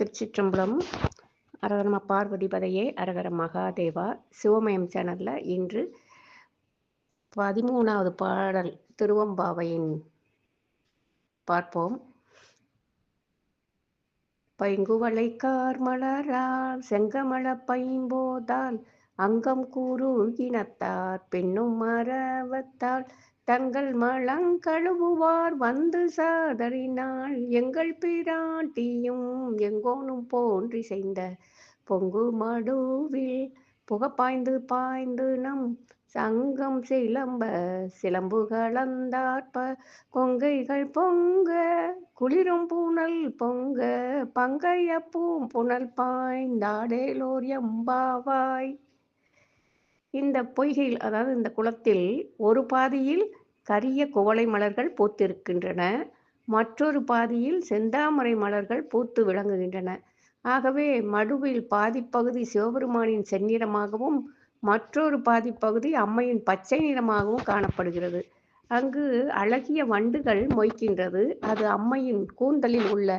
திருச்சிற்றம்பலம் அரகரம பார்வதி பதையே அரகர மகாதேவா சிவமயம் சேனலில் இன்று பதிமூணாவது பாடல் திருவம்பாவையின் பார்ப்போம். பைங்குவளை கார்மலரால் செங்கமல பைம்போதால் அங்கம் கூறுகினத்தார் பெண்ணும் மரவத்தால் தங்கள் மலங்கழுவுவார் வந்து சாதறினாள். எங்கள் பிராட்டியும் எங்கோனும் போன்றி செய்த பொங்கு மடுவில் புக பாய்ந்து நம் சங்கம் சிலம்ப சிலம்பு கலந்தார்ப்ப கொங்கைகள் பொங்க குளிரும் பூனல் பொங்க பங்கைய பூம் புனல் பாய்ந்தாடேலோர் எம்பாவாய். இந்த பொய்கையில் அதாவது இந்த குளத்தில் ஒரு பாதியில் கரிய குவளை மலர்கள் பூத்திருக்கின்றன மற்றொரு பாதியில் செந்தாமரை மலர்கள் பூத்து விளங்குகின்றன. ஆகவே மடுவில் பாதிப்பகுதி சிவபெருமானின் செந்நிறமாகவும் மற்றொரு பாதிப்பகுதி அம்மையின் பச்சை நிறமாகவும் காணப்படுகிறது. அங்கு அழகிய வண்டுகள் மொய்க்கின்றது. அது அம்மையின் கூந்தலில் உள்ள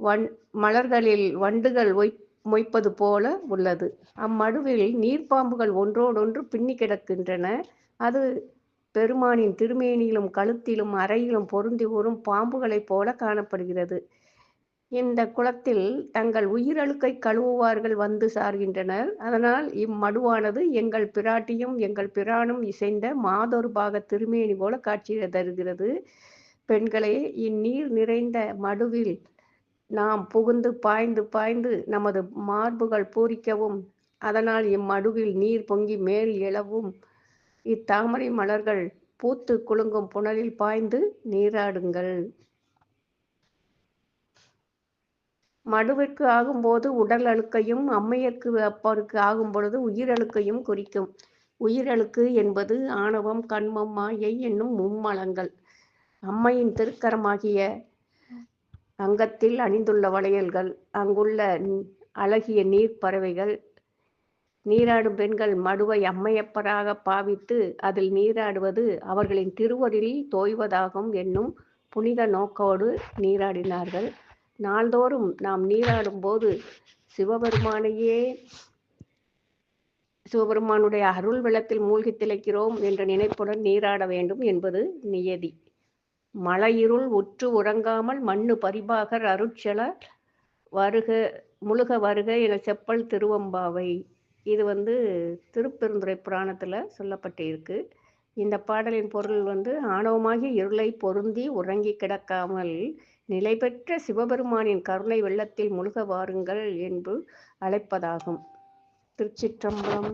வன் மலர்களில் வண்டுகள் ஒய் மொய்ப்பது போல உள்ளது. அம்மடுவில் நீர்ப்பாம்புகள் ஒன்றோடொன்று பின்னி கிடக்கின்றன. அது பெருமானின் திருமேனியிலும் கழுத்திலும் அறையிலும் பொருந்தி வரும் பாம்புகளைப் போல காணப்படுகிறது. இந்த குளத்தில் தங்கள் உயிரழுக்கை கழுவுவார்கள் வந்து சார்கின்றனர். அதனால் இம்மடுவானது எங்கள் பிராட்டியும் எங்கள் பிரானும் இசைந்த மாதொரு பாக திருமேனி போல காட்சி தருகிறது. பெண்களே இந்நீர் நிறைந்த மடுவில் நாம் புகுந்து பாய்ந்து பாய்ந்து நமது மார்புகள் பூரிக்கவும். அதனால் இம்மடுவில் நீர் பொங்கி மேல் எழவும். இத்தாமரை மலர்கள் பூத்து குலுங்கும் புனலில் பாய்ந்து நீராடுங்கள். மடுவிற்கு ஆகும்போது உடல் அழுக்கையும் அம்மையற்கு அப்பருக்கு ஆகும் பொழுது உயிரழுக்கையும் குறிக்கும். உயிரழுக்கு என்பது ஆணவம் கண்மம் மாயை என்னும் மும்மலங்கள். அம்மையின் திருக்கரமாகிய அங்கத்தில் அணிந்துள்ள வளையல்கள் அங்குள்ள அழகிய நீர் பறவைகள் நீராடும் பெண்கள் மடுவை அம்மையப்பராக பாவித்து அதில் நீராடுவது அவர்களின் திருவடியில் தோய்வதாகும் என்னும் புனித நோக்கோடு நீராடினார்கள். நாள்தோறும் நாம் நீராடும் போது சிவபெருமானையே சிவபெருமானுடைய அருள் வெள்ளத்தில் மூழ்கி திளைக்கிறோம் என்ற நினைப்புடன் நீராட வேண்டும் என்பது நியதி. மழையிருள் உற்று உறங்காமல் மண்ணு பரிபாகர் அருட்செல வருக முழுக வருக என செப்பல் திருவம்பாவை. இது வந்து திருப்பெருந்துறை புராணத்தில் சொல்லப்பட்டு இருக்கு இந்த பாடலின் பொருள் வந்து ஆணவமாகிய இருளை பொருந்தி உறங்கி கிடக்காமல் நிலை பெற்ற சிவபெருமானின் கருணை வெள்ளத்தில் முழுக வாருங்கள் என்று அழைப்பதாகும். திருச்சிற்றம்பலம்